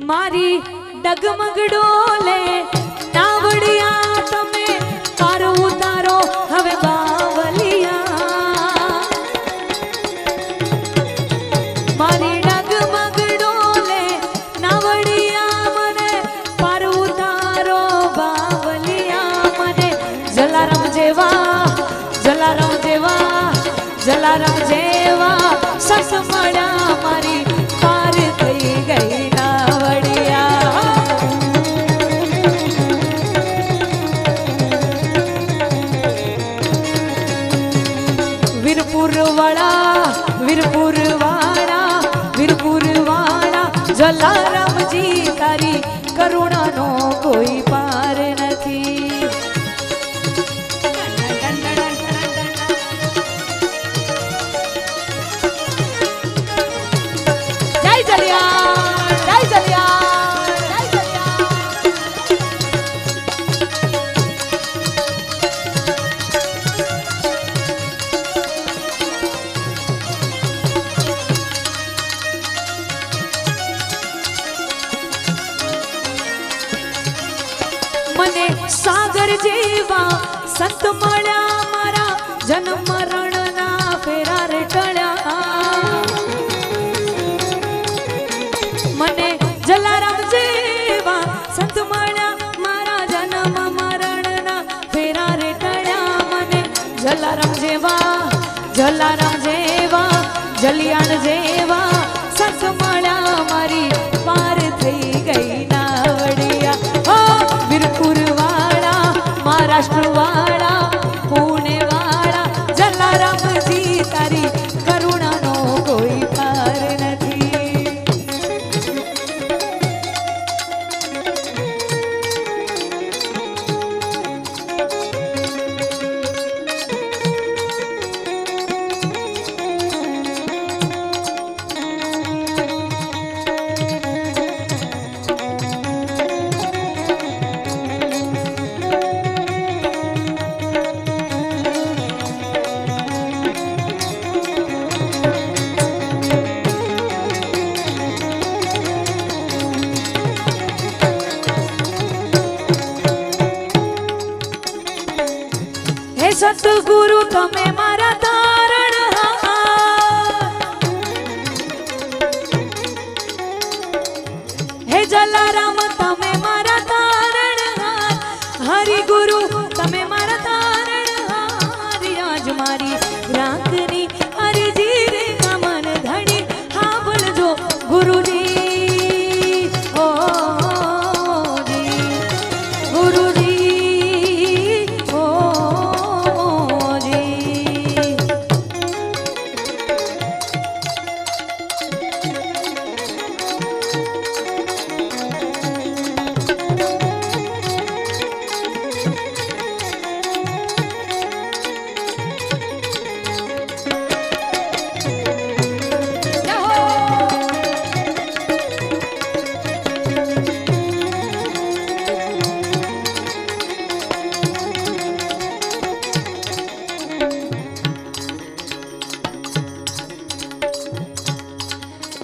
મારી ડગમગડોલે નાવડિયા જલારામજી તારી કરુણાનો કોઈ પાર સાગર જેવા સંત મળ્યા મારા જન્મ મરણના ફેરા રે ટળ્યા. મને જલારામ જેવા સંત મળ્યા મારા જન્મ મરણના ફેરા રે ટળ્યા. મને જલારામ જેવા જલારામ જેવા, જલિયાણ જેવા સંત મળ્યા મારી हरि गुरु